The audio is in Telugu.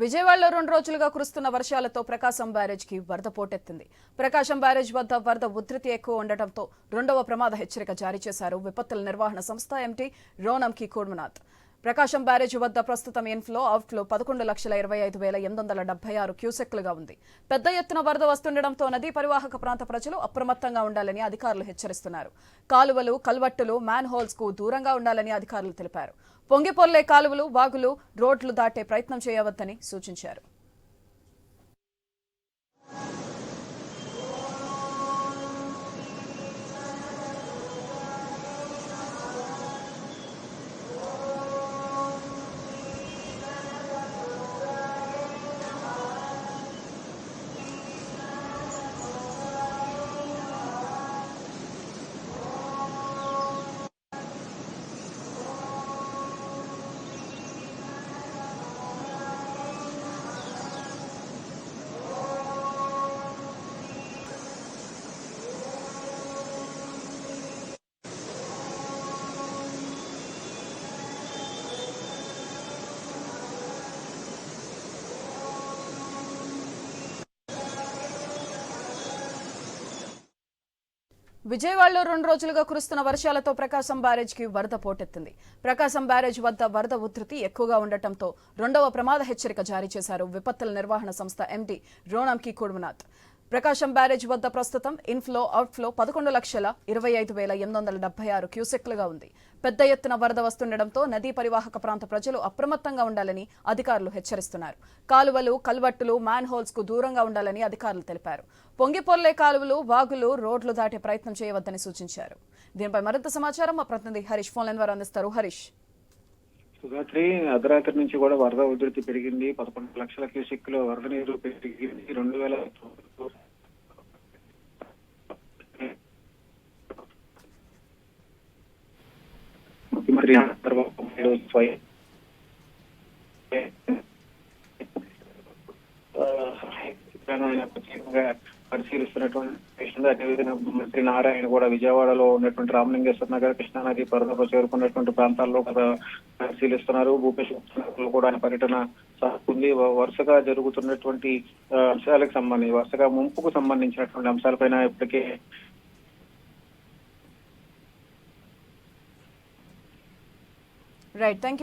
విజయవాడలో రెండు రోజులుగా కురుస్తున్న వర్షాలతో ప్రకాశం బ్యారేజ్కి వరద పోటెత్తింది. ప్రకాశం బ్యారేజ్ వద్ద వరద ఉధృతి ఎక్కువ ఉండటంతో రెండవ ప్రమాద హెచ్చరిక జారీ చేశారు విపత్తుల నిర్వహణ సంస్థ ఎంటీ రోనంకి కూర్మనాథ్. ప్రకాశం బ్యారేజ్ వద్ద ప్రస్తుతం ఇన్ఫ్లో అవుట్ఫ్లో పదకొండు లక్షల ఇరవై ఐదు వేల ఎనిమిది వందల డెబ్బై ఆరు క్యూసెక్లుగా ఉంది. పెద్ద ఎత్తున వరద వస్తుండటంతో నదీ పరివాహక ప్రాంత ప్రజలు అప్రమత్తంగా ఉండాలని అధికారులు హెచ్చరిస్తున్నారు. కాలువలు కల్వట్టులు మ్యాన్ హోల్స్కు దూరంగా ఉండాలని అధికారులు తెలిపారు. పొంగిపొర్లే కాలువలు వాగులు రోడ్లు దాటే ప్రయత్నం చేయవద్దని సూచించారు. విజయవాడలో రెండు రోజులుగా కురుస్తున్న వర్షాలతో ప్రకాశం బ్యారేజ్కి వరద పోటెత్తింది. ప్రకాశం బ్యారేజ్ వద్ద వరద ఉధృతి ఎక్కువగా ఉండటంతో రెండవ ప్రమాద హెచ్చరిక జారీ చేశారు విపత్తుల నిర్వహణ సంస్థ ఎండీ రోణంకి కుడుమనాథ్. ప్రకాశం బ్యారేజ్ వద్ద ప్రస్తుతం ఇన్ఫ్లో అవుట్ఫ్లో పదకొండు లక్షల ఇరవై ఐదు వేల ఎనిమిది వందల డెబ్బై ఆరు క్యూసెక్లుగా ఉంది. పెద్ద ఎత్తున వరద వస్తుండటంతో నదీ పరివాహక ప్రాంత ప్రజలు అప్రమత్తంగా ఉండాలని అధికారులు హెచ్చరిస్తున్నారు. కాలువలు కల్వట్టులు మ్యాన్ హోల్స్కు దూరంగా ఉండాలని అధికారులు తెలిపారు. పొంగిపొర్లే కాలువలు వాగులు రోడ్లు దాటే ప్రయత్నం చేయవద్దని సూచించారు. దీనిపై మరింత సమాచారం మా ప్రతినిధి హరీష్ ఫోన్లైన్ వారు అందిస్తారు. హరీష్. సుగాత్రి అర్ధరాత్రి నుంచి కూడా వరద ఉధృతి పెరిగింది. పదకొండు లక్షల క్యూసెక్కుల వరద నీరు పెరిగింది. రెండు వేల ముఖ్యమంత్రి పరిశీలిస్తున్నటువంటి అదేవిధంగా మంత్రి నారాయణ కూడా విజయవాడలో ఉన్నటువంటి రామలింగేశ్వర నగర్ కృష్ణానది పరిధిలో చేరుకున్నటువంటి ప్రాంతాల్లో కూడా పరిశీలిస్తున్నారు. భూపేష్ కూడా ఆయన పర్యటన సాగుతుంది. వరుసగా జరుగుతున్నటువంటి అంశాలకు సంబంధించి వరుసగా ముంపుకు సంబంధించినటువంటి అంశాలపైన ఇప్పటికే Right. Thank you.